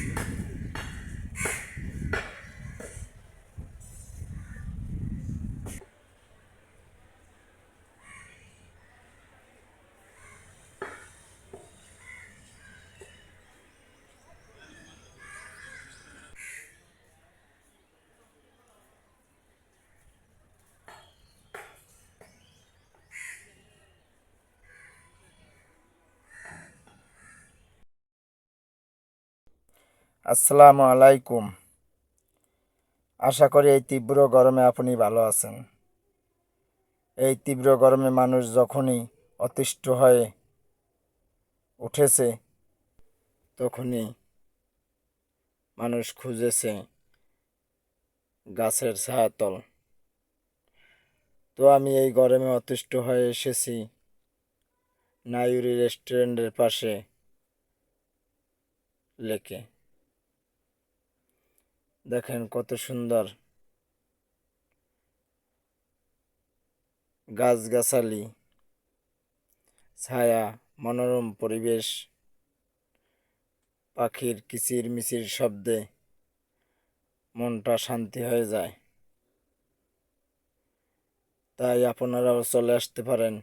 fear. আসসালামু আলাইকুম। আশা করি এই তীব্র গরমে আপনি ভালো আছেন। এই তীব্র গরমে মানুষ যখনই অতিষ্ঠ হয়ে উঠেছে, তখনই মানুষ খুঁজেছে গাছের ছায়াতল। তো আমি এই গরমে অতিষ্ঠ হয়ে এসেছি নায়ুরি রেস্টুরেন্টের পাশে লেকে। দেখেন কত সুন্দর। গাছগাছালি, ছায়া, মনোরম পরিবেশ, পাখির কিচির মিচির শব্দে মনটা শান্তি হয়ে যায়। তাই আপনারাও চলে আসতে পারেন।